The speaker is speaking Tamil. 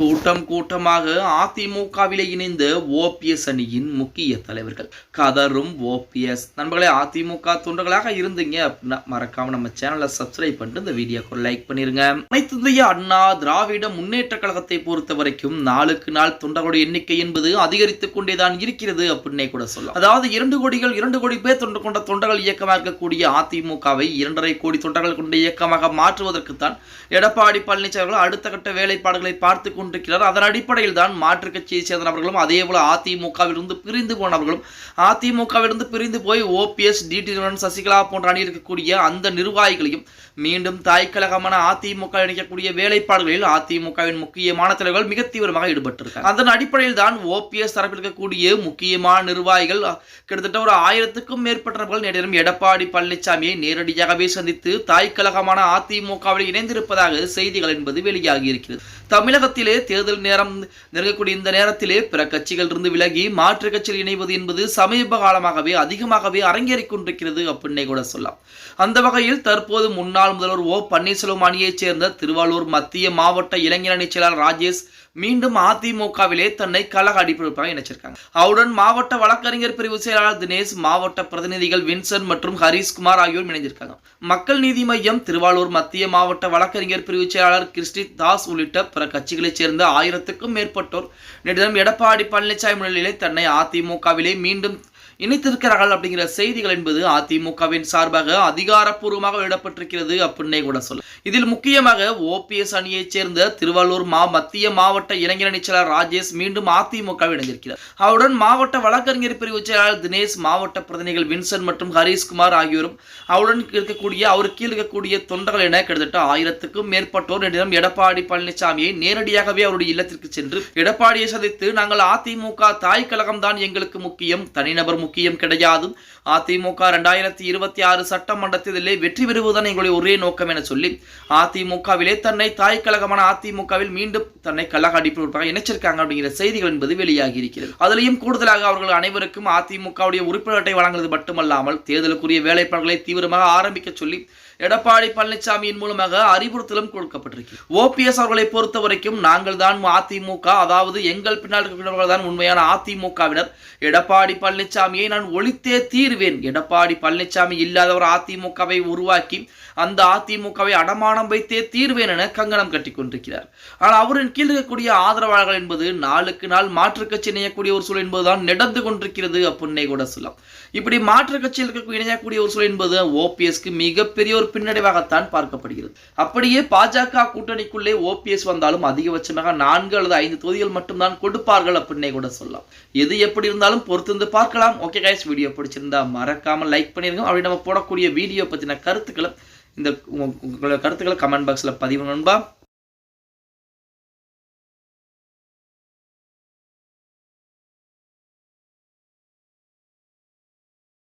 கூட்டம் கூட்டமாக அதிமுகவிலே இணைந்த ஓபிஎஸ் அணியின் முக்கிய தலைவர்கள். கதரும் ஓபிஎஸ். நண்பர்களே அதிமுக தொண்டர்களாக இருந்தீங்க அப்படின்னா மறக்காம நம்ம சேனலை சப்ஸ்கிரைப் பண்ணிட்டு இந்த வீடியோக்கு லைக் பண்ணிருங்க. அனைத்து இந்திய அண்ணா திராவிட முன்னேற்ற கழகத்தை பொறுத்த வரைக்கும் நாளுக்கு நாள் தொண்டர்களுடைய எண்ணிக்கை என்பது அதிகரித்துக் கொண்டேதான் இருக்கிறது அப்படின்னே கூட சொல்லலாம். அதாவது இரண்டு கோடிகள் இரண்டு கோடி பேர் தொண்டு கொண்ட தொண்டர்கள் இயக்கமாக இருக்கக்கூடிய அதிமுகவை இரண்டரை கோடி தொண்டர்கள் கொண்ட இயக்கமாக மாற்றுவதற்குத்தான் எடப்பாடி பழனிசாமி அடுத்த கட்ட வேலைப்பாடுகளை பார்த்து கொண்டிருக்கிறார். அதன் அடிப்படையில் தான் மாற்றுக் கட்சியை சேர்ந்தவர்களும் அதே போல அதிமுகவிலிருந்து பிரிந்து போனவர்களும் அதிமுகவிலிருந்து பிரிந்து போய் ஓபிஎஸ் டிடி சசிகலா போன்ற அணி இருக்கக்கூடிய அந்த நிர்வாகிகளையும் மீண்டும் தாய்க்கழகமான அதிமுக இணைக்கக்கூடிய வேலைப்பாடுகளில் அதிமுகவின் முக்கியமான தலைவர்கள் மிக தீவிரமாக ஈடுபட்டிருக்காங்க. அதன் அடிப்படையில் தான் ஓபிஎஸ் தரப்பில் இருக்கக்கூடிய முக்கியமான நிர்வாகிகள் கிட்டத்தட்ட ஒரு ஆயிரத்துக்கும் மேற்பட்டவர்கள் நேரிடம் எடப்பாடி பழனிசாமியை நேரடியாகவே சந்தித்து தாய்க்கழகமான அதிமுகவில் இணைந்திருப்பதாக செய்திகள் என்பது வெளியாகி இருக்கிறது. தமிழகத்திலே தேர்தல் நேரம் நெருங்கக்கூடிய இந்த நேரத்திலே பிற கட்சிகள் இருந்து விலகி மாற்று கட்சியில் இணைவது என்பது சமீப காலமாகவே அதிகமாகவே அரங்கேறிக் கொண்டிருக்கிறது அப்படின்னே கூட சொல்லலாம். அந்த வகையில் தற்போது முன்னாள் முதல்வர் ஓ பன்னீர்செல்வம் அணியைச் சேர்ந்த திருவாரூர் மத்திய மாவட்ட இளைஞர் அணி செயலாளர் ராஜேஷ் மீண்டும் அதிமுகவிலே தன்னை கழக அடிப்படைப்பாக இணைச்சிருக்காங்க. அவருடன் மாவட்ட வழக்கறிஞர் பிரிவு செயலாளர் தினேஷ் மாவட்ட பிரதிநிதிகள் வின்சென்ட் மற்றும் ஹரீஷ்குமார் ஆகியோர் இணைஞ்சிருக்காங்க. மக்கள் நீதி மையம் திருவாரூர் மத்திய மாவட்ட வழக்கறிஞர் பிரிவு செயலாளர் கிறிஸ்டி தாஸ் உள்ளிட்ட பிற கட்சிகளைச் சேர்ந்த ஆயிரத்துக்கும் மேற்பட்டோர் நேற்று எடப்பாடி பழனிசாமி முன்னிலையில் தன்னை அதிமுகவிலே மீண்டும் இணைத்திருக்கிறார்கள் அப்படிங்கிற செய்திகள் என்பது அதிமுகவின் சார்பாக அதிகாரப்பூர்வமாக வெளியிடப்பட்டிருக்கிறது அப்படின்னே கூட சொல்ல இதில் முக்கியமாக ஓபிஎஸ் அணியைச் சேர்ந்த திருவள்ளூர் மா மத்திய மாவட்ட இளைஞர் செயலர் ராஜேஷ் மீண்டும் அதிமுகவில் இணைந்திருக்கிறார். அவருடன் மாவட்ட வழக்கறிஞர் பிரிவு செயலாளர் தினேஷ் மாவட்ட பிரதிநிதிகள் வின்சன் மற்றும் ஹரீஷ்குமார் ஆகியோரும் அவருடன் இருக்கக்கூடிய அவர் கீழ் இருக்கக்கூடிய தொண்டர்கள் என கிட்டத்தட்ட ஆயிரத்துக்கும் மேற்பட்டோர் என்னிடம் எடப்பாடி பழனிசாமியை நேரடியாகவே அவருடைய இல்லத்திற்கு சென்று எடப்பாடியை சந்தித்து நாங்கள் அதிமுக தாய் கழகம் தான் எங்களுக்கு முக்கியம் தனிநபர் முக்கியம் முக்கியம் கிடையாது அதிமுக ரெண்டாயிரத்தி இருபத்தி ஆறு சட்டமன்றத்திலே வெற்றி பெறுவதுதான் எங்களுடைய ஒரே நோக்கம் என சொல்லி அதிமுகவிலே தன்னை தாய் கழகமான அதிமுகவில் மீண்டும் தன்னை கழக அடிப்படையாக இணைச்சிருக்காங்க அப்படிங்கிற செய்திகள் என்பது வெளியாகி இருக்கிறது அதிலையும் கூடுதலாக அவர்கள் அனைவருக்கும் அதிமுகவுடைய உறுப்பினர் அட்டை வழங்குவது மட்டுமல்லாமல் தேர்தலுக்குரிய வேலைப்பாடுகளை தீவிரமாக ஆரம்பிக்க சொல்லி எடப்பாடி பழனிசாமியின் மூலமாக அறிவுறுத்தலும் கொடுக்கப்பட்டிருக்கு. ஓபிஎஸ் அவர்களை பொறுத்த வரைக்கும் நாங்கள் தான் அதிமுக அதாவது எங்கள் பின்னால் இருக்கிறவர்கள் தான் உண்மையான அதிமுகவினர் எடப்பாடி பழனிசாமியை நான் ஒழித்தே தீர்வேன். எடப்பாடி பழனிசாமி இல்லாத ஒரு அதிமுகவை உருவாக்கி அந்த அதிமுகவை அடமானம் வைத்தே தீர்வேன் என கங்கணம் கட்டி கொண்டிருக்கிறார். ஆனால் அவரின் கீழ் இருக்கக்கூடிய ஆதரவாளர்கள் என்பது நாளுக்கு நாள் மாற்றுக் கட்சி இணையக்கூடிய ஒரு சூழல் என்பதுதான் நடந்து கொண்டிருக்கிறது அப்படின்னே கூட சொல்லலாம். இப்படி மாற்றுக் கட்சியில் இருக்கக்கூடிய இணையக்கூடிய ஒரு சூழல் என்பது ஓபிஎஸ்க்கு மிகப்பெரிய ஒரு பின்னடைவாகத்தான் பார்க்கப்படுகிறது. அப்படியே பாஜக கூட்டணிக்குள்ளே ஓபிஎஸ் வந்தாலும் அதிகபட்சமாக நான்கு அல்லது ஐந்து தொகுதிகள் மட்டும்தான் கொடுப்பார்கள் அப்படின்னே கூட சொல்லலாம். எது எப்படி இருந்தாலும் பொறுத்திருந்து பார்க்கலாம். ஓகே கைஸ் வீடியோ பிடிச்சிருந்தா மறக்காம லைக் பண்ணிருங்க. அப்படி நம்ம போடக்கூடிய வீடியோ பத்தின கருத்துக்களை இந்த உங்களோட கருத்துக்களை கமெண்ட் பாக்ஸ்ல பதிவு நண்பா.